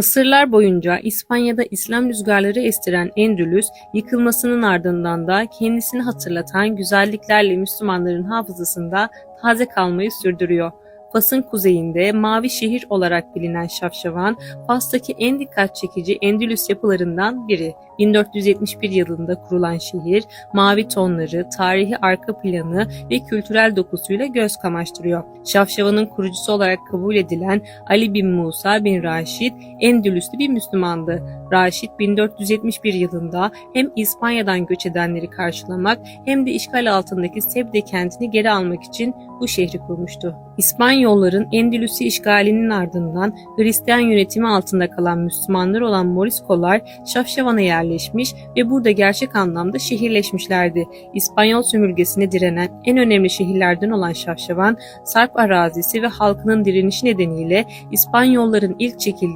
Asırlar boyunca İspanya'da İslam rüzgarları estiren Endülüs, yıkılmasının ardından da kendisini hatırlatan güzelliklerle Müslümanların hafızasında taze kalmayı sürdürüyor. Fas'ın kuzeyinde mavi şehir olarak bilinen Şafşavan, Fas'taki en dikkat çekici Endülüs yapılarından biri. 1471 yılında kurulan şehir, mavi tonları, tarihi arka planı ve kültürel dokusuyla göz kamaştırıyor. Şafşavan'ın kurucusu olarak kabul edilen Ali bin Musa bin Raşid, Endülüslü bir Müslümandı. Raşid 1471 yılında hem İspanya'dan göç edenleri karşılamak hem de işgal altındaki Sebde kentini geri almak için bu şehri kurmuştu. İspanyolların Endülüs'ü işgalinin ardından Hristiyan yönetimi altında kalan Müslümanlar olan Moriskolar Şafşavan'a yerleşmiş ve burada gerçek anlamda şehirleşmişlerdi. İspanyol sömürgesine direnen en önemli şehirlerden olan Şafşavan, Sarp arazisi ve halkının direnişi nedeniyle İspanyolların ilk çekildiği